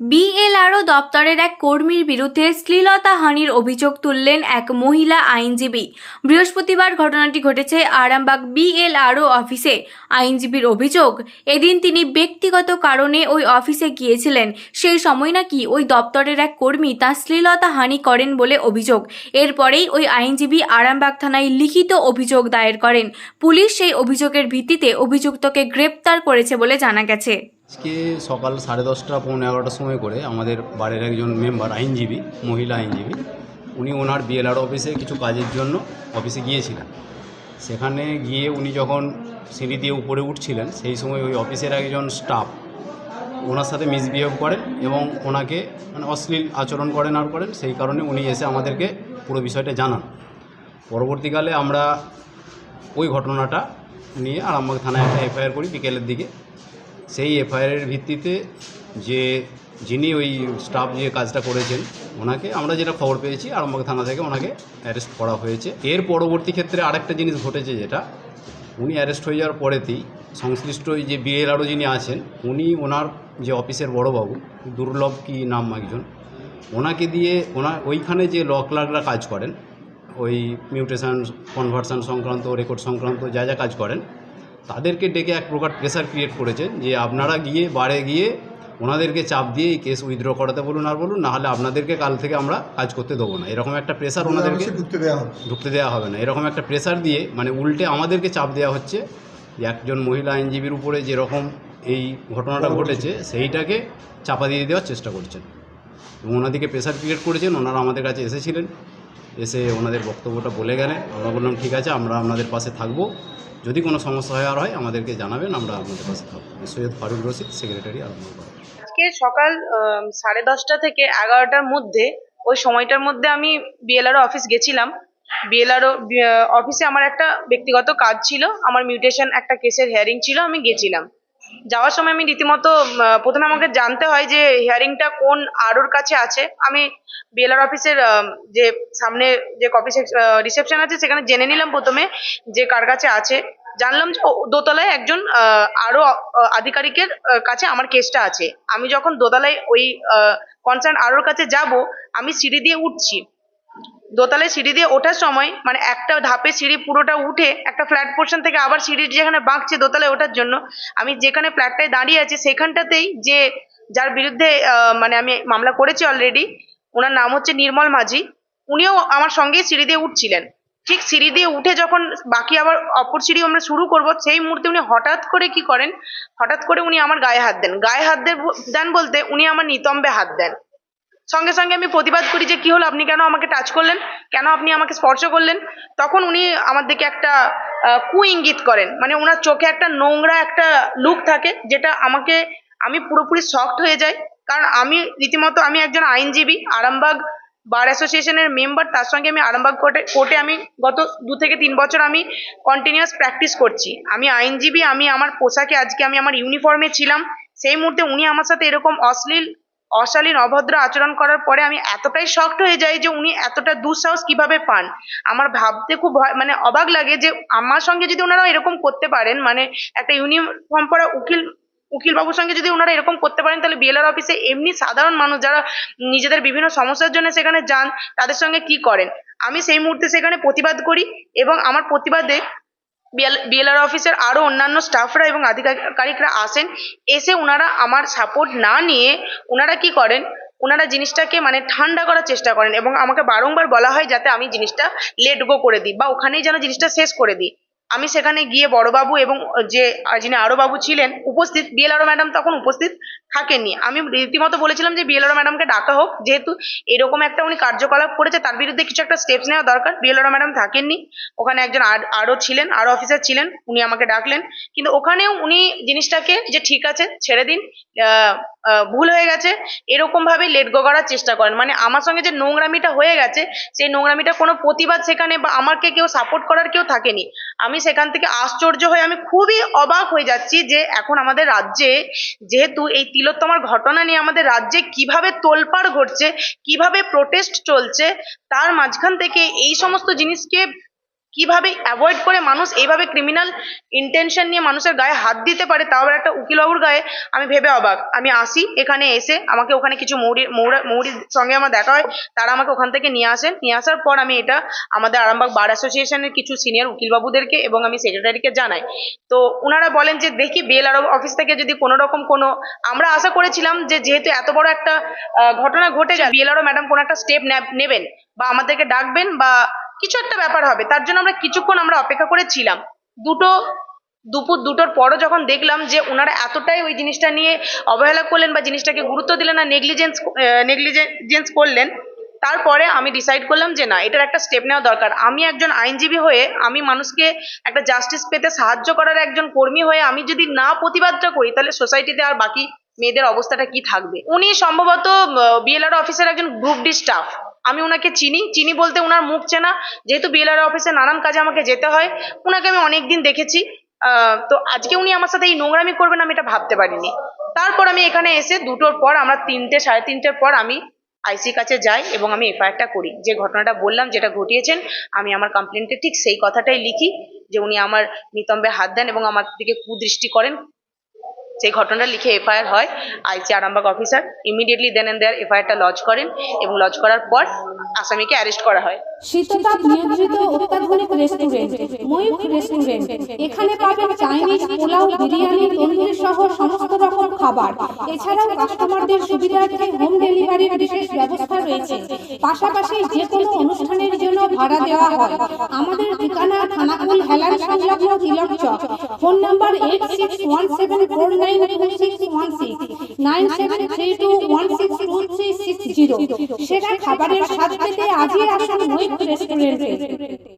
BLRO দপ্তরের এক কর্মীর বিরুদ্ধে শ্লীলতাহানির অভিযোগ তুললেন এক মহিলা আইনজীবী। বৃহস্পতিবার ঘটনাটি ঘটেছে আরামবাগ বিএলআরও অফিসে। আইনজীবীর অভিযোগ, এদিন তিনি ব্যক্তিগত কারণে ওই অফিসে গিয়েছিলেন। সেই সময় নাকি ওই দপ্তরের এক কর্মী তার শ্লীলতাহানি করেন বলে অভিযোগ। এরপরেই ওই আইনজীবী আরামবাগ থানায় লিখিত অভিযোগ দায়ের করেন। পুলিশ সেই অভিযোগের ভিত্তিতে অভিযুক্তকে গ্রেপ্তার করেছে বলে জানা গেছে। আজকে সকাল সাড়ে দশটা, পৌনে এগারোটার সময় করে আমাদের বাড়ির একজন মেম্বার, আইনজীবী, মহিলা আইনজীবী, উনি ওনার বিএলআর অফিসে কিছু কাজের জন্য অফিসে গিয়েছিলেন। সেখানে গিয়ে উনি যখন সিঁড়ি দিয়ে উপরে উঠছিলেন, সেই সময় ওই অফিসের একজন স্টাফ ওনার সাথে মিসবিহেভ করেন এবং ওনাকে মানে অশ্লীল আচরণ করেন আর করেন, সেই কারণে উনি এসে আমাদেরকে পুরো বিষয়টা জানান। পরবর্তীকালে আমরা ওই ঘটনাটা নিয়ে আরামবাগ থানায় একটা এফআইআর করি বিকেলের দিকে। সেই এফআইআরের ভিত্তিতে যে যিনি ওই স্টাফ যে কাজটা করেছেন, ওনাকে আমরা যেটা খবর পেয়েছি, আরামবাগ থানা থেকে ওনাকে অ্যারেস্ট করা হয়েছে। এর পরবর্তী ক্ষেত্রে আরেকটা জিনিস ঘটেছে যেটা, উনি অ্যারেস্ট হয়ে যাওয়ার পরেতেই সংশ্লিষ্ট ওই যে বিএলআরও যিনি আছেন, উনি ওনার যে অফিসের বড়বাবু, দুর্লভ কি নাম একজন, ওনাকে দিয়ে ওনার ওইখানে যে ল ক্লার্করা কাজ করেন, ওই মিউটেশন কনভার্সন সংক্রান্ত, রেকর্ড সংক্রান্ত যা যা কাজ করেন তাদেরকে ডেকে এক প্রকার প্রেশার ক্রিয়েট করেছেন যে আপনারা গিয়ে বারে গিয়ে ওনাদেরকে চাপ দিয়ে এই কেস উইথড্র করাতে বলুন আর বলুন নাহলে আপনাদেরকে কাল থেকে আমরা কাজ করতে দেবো না। এরকম একটা প্রেশার ওনাদেরকে ঢুকতে দেওয়া হবে ঢুকতে দেওয়া হবে না। এরকম একটা প্রেশার দিয়ে মানে উল্টে আমাদেরকে চাপ দেওয়া হচ্ছে যে একজন মহিলা আইনজীবীর উপরে যেরকম এই ঘটনাটা ঘটেছে সেইটাকে চাপা দিয়ে দেওয়ার চেষ্টা করছেন। এবং ওনাদেরকে প্রেশার ক্রিয়েট করেছেন ওনারা আমাদের কাছে এসেছিলেন। এসে ওনাদের বক্তব্যটা বলে গেলেন। আমরা বললাম ঠিক আছে আমরা আপনাদের পাশে থাকব। যদি কোনো সমস্যা হয় আর হয়, আমাদেরকে জানাবেন, আমরা আপনাদের পাশে থাকব। সৈয়দ ফারুক রশিদ সেক্রেটারি আলমবাগ আজকে সকাল সাড়ে দশটা থেকে এগারোটার মধ্যে, ওই সময়টার মধ্যে আমি বিএলআরও অফিস গেছিলাম। বিএলআরও অফিসে আমার একটা ব্যক্তিগত কাজ ছিল, আমার মিউটেশন একটা কেসের হেয়ারিং ছিল, আমি গেছিলাম। যাওয়ার সময় আমি রীতিমতো প্রথমে আমাকে জানতে হয় যে হিয়ারিংটা কোন আরোর কাছে আছে। আমি বিএলআর অফিসের যে সামনে যে কপি রিসেপশন আছে সেখানে জেনে নিলাম প্রথমে যে কার কাছে আছে। জানলাম যে দোতলায় একজন আহ, আরও আধিকারিকের কাছে আমার কেসটা আছে। আমি যখন দোতলায় ওই কনসার্ন আরোর কাছে যাব আমি সিঁড়ি দিয়ে উঠছি। দোতলায় সিঁড়ি দিয়ে ওঠার সময় মানে একটা ধাপে সিঁড়ি পুরোটা উঠে একটা ফ্ল্যাট পোর্শন থেকে আবার সিঁড়ি যেখানে বাঁকছে দোতলায় ওঠার জন্য, আমি যেখানে ফ্ল্যাটটায় দাঁড়িয়ে আছি সেখানটাতেই যে যার বিরুদ্ধে মানে আমি মামলা করেছি অলরেডি ওনার নাম হচ্ছে নির্মল মাঝি, উনিও আমার সঙ্গেই সিঁড়ি দিয়ে উঠছিলেন। ঠিক সিঁড়ি দিয়ে উঠে যখন বাকি আবার অপর সিঁড়ি আমরা শুরু করব, সেই মুহূর্তে উনি হঠাৎ করে কি করেন, হঠাৎ করে উনি আমার গায়ে হাত দেন। গায়ে হাত দেন বলতে উনি আমার নিতম্বে হাত দেন। সঙ্গে সঙ্গে আমি প্রতিবাদ করি যে, কি হলো? আপনি কেন আমাকে টাচ করলেন? কেন আপনি আমাকে স্পর্শ করলেন? তখন উনি আমার দিকে একটা কু ইঙ্গিত করেন। মানে ওনার চোখে একটা নোংরা একটা লুক থাকে, যেটা আমাকে, আমি পুরোপুরি শকড হয়ে যাই। কারণ আমি রীতিমতো, আমি একজন আইনজীবী, আরামবাগ বার অ্যাসোসিয়েশনের মেম্বার তার সঙ্গে আমি আরামবাগ কোর্টে কোর্টে আমি গত দু থেকে তিন বছর আমি কন্টিনিউয়াস প্র্যাকটিস করছি। আমি আইনজীবী, আমি আমার পোশাকে, আজকে আমি আমার ইউনিফর্মে ছিলাম। সেই মুহূর্তে উনি আমার সাথে এরকম অশ্লীল অশালীন, অভদ্র আচরণ করার পরে আমি এতটাই শকড হয়ে যাই যে উনি এতটা দুঃসাহস কীভাবে পান। আমার ভাবতে খুব ভয় মানে অবাক লাগে যে আমার সঙ্গে যদি ওনারা এরকম করতে পারেন মানে একটা ইউনিফর্ম পরা উকিল উকিল বাবুর সঙ্গে যদি ওনারা এরকম করতে পারেন, তাহলে বিএলআর অফিসে এমনি সাধারণ মানুষ যারা নিজেদের বিভিন্ন সমস্যার জন্য সেখানে যান, তাদের সঙ্গে কি করেন? আমি সেই মুহূর্তে সেখানে প্রতিবাদ করি এবং আমার প্রতিবাদে বিএলআর অফিসের আরও অন্যান্য স্টাফরা এবং আধিকারিকরা আসেন, এসে ওনারা আমার সাপোর্ট না নিয়ে ওনারা কি করেন? ওনারা জিনিসটাকে মানে ঠান্ডা করার চেষ্টা করেন এবং আমাকে বারংবার বলা হয় যাতে আমি জিনিসটা লেট গো করে দিই বা ওখানেই যেন জিনিসটা শেষ করে দিই। আমি সেখানে গিয়ে বড়বাবু এবং যে যিনি আরও বাবু ছিলেন উপস্থিত বিএলআরও ম্যাডাম তখন উপস্থিত থাকেননি। আমি রীতিমতো বলেছিলাম যে বিএলআরও ম্যাডামকে ডাকা হোক, যেহেতু এরকম একটা উনি কার্যকলাপ করেছে, তার বিরুদ্ধে কিছু একটা স্টেপস নেওয়া দরকার। বিএলআরও ম্যাডাম থাকেননি। ওখানে একজন আর, আরও ছিলেন আরও অফিসার ছিলেন, উনি আমাকে ডাকলেন। কিন্তু ওখানেও উনি জিনিসটাকে, যে ঠিক আছে, ছেড়ে দিন ভুল হয়ে গেছে, এরকম ভাবে লেট গো করার চেষ্টা করেন। মানে আমার সঙ্গে যে নোংরামিটা হয়ে গেছে, সেই নোংরামিটা কোনো প্রতিবাদ সেখানে বা আমাকে কেউ সাপোর্ট করার কেউ থাকেনি। আমি সেখান থেকে আশ্চর্য হয়ে আমি খুবই অবাক হয়ে যাচ্ছি যে এখন আমাদের রাজ্যে যেহেতু এই তিলোত্তমার ঘটনা নিয়ে আমাদের রাজ্যে কীভাবে তোলপাড় ঘটছে, কীভাবে প্রোটেস্ট চলছে, তার মাঝখান থেকে এই সমস্ত জিনিসকে কীভাবে অ্যাভয়েড করে মানুষ এইভাবে ক্রিমিনাল ইন্টেনশন নিয়ে মানুষের গায়ে হাত দিতে পারে, তাও আবার একটা উকিলবাবুর গায়ে আমি ভেবে অবাক। আমি আসি, এখানে এসে আমাকে ওখানে কিছু মৌরি, মৌরা, মৌরির সঙ্গে আমার দেখা হয়, তারা আমাকে ওখান থেকে নিয়ে আসেন নিয়ে আসার পর আমি এটা আমাদের আরামবাগ বার অ্যাসোসিয়েশনের কিছু সিনিয়র উকিলবাবুদেরকে এবং আমি সেক্রেটারিকে জানাই। তো ওনারা বলেন যে, দেখি বিএলআর অফিস থেকে যদি কোনো রকম কোনো আমরা আশা করেছিলাম যে, যেহেতু এত বড় একটা ঘটনা ঘটে যায় বিএলআরও ম্যাডাম কোনো একটা স্টেপ নেবেন বা আমাদেরকে ডাকবেন বা কিছু একটা ব্যাপার হবে। তার জন্য আমরা কিছুক্ষণ আমরা অপেক্ষা করেছিলাম দুটো, দুপুর দুটোর পরও যখন দেখলাম যে ওনারা এতটাই ওই জিনিসটা নিয়ে অবহেলা করলেন বা জিনিসটাকে গুরুত্ব দিলেন না নেগলিজেন্স নেগলিজেন্স করলেন, তারপরে আমি ডিসাইড করলাম যে না, এটার একটা স্টেপ নেওয়া দরকার। আমি একজন আইনজীবী হয়ে, আমি মানুষকে একটা জাস্টিস পেতে সাহায্য করার একজন কর্মী হয়ে আমি যদি না প্রতিবাদটা করি, তাহলে সোসাইটিতে আর বাকি মেয়েদের অবস্থাটা কি থাকবে? উনি সম্ভবত বিএলআর অফিসের একজন গ্রুপ ডি স্টাফ আমি ওনাকে চিনি চিনি বলতে ওনার মুখ চেনা। যেহেতু বিএলআর অফিসে নানান কাজে আমাকে যেতে হয়, ওনাকে আমি অনেক দিন দেখেছি তো আজকে উনি আমার সাথে এই নোংরামি করবেন আমি এটা ভাবতে পারিনি। তারপর আমি এখানে এসে দুটোর পর আমরা তিনটে, সাড়ে তিনটের পর আমি আইসির কাছে যাই এবং আমি এফআইআরটা করি। যে ঘটনাটা বললাম, যেটা ঘটিয়েছেন, আমি আমার কমপ্লেন্টে ঠিক সেই কথাটাই লিখি যে উনি আমার নিতম্বে হাত দেন এবং আমার দিকে কুদৃষ্টি করেন। সেই ঘটনাটা লিখে এফআইআর হয়, IC Arambagh officer immediately then and there এফআইআরটা lodge করেন এবং লজ করার পর আসামিকে অ্যারেস্ট করা হয়। শীততাপ নিয়ন্ত্রিত অত্যাধুনিক রেস্টুরেন্ট রেস্টুরেন্ট এখানে পাবেন চাইনিজ পোলাও, বিরিয়ানি, তন্দুরি সহ সমস্ত রকম খাবার। এছাড়াও কাস্টমারদের সুবিধার্থে হোম ডেলিভারির বিশেষ ব্যবস্থা রয়েছে। পাশাপাশি যে কোনো অনুষ্ঠানের জন্য ভাড়া দেওয়া হয়। আমাদের ঠিকানা থানাকুল সংলগ্ন Tilak Chak. Phone number eight six one seven four nine two six one six nine seven three two one six two three six zero. সেরা খাবারের স্বাদ পেতে আজই আসুন মৈত্র রেস্টুরেন্টে।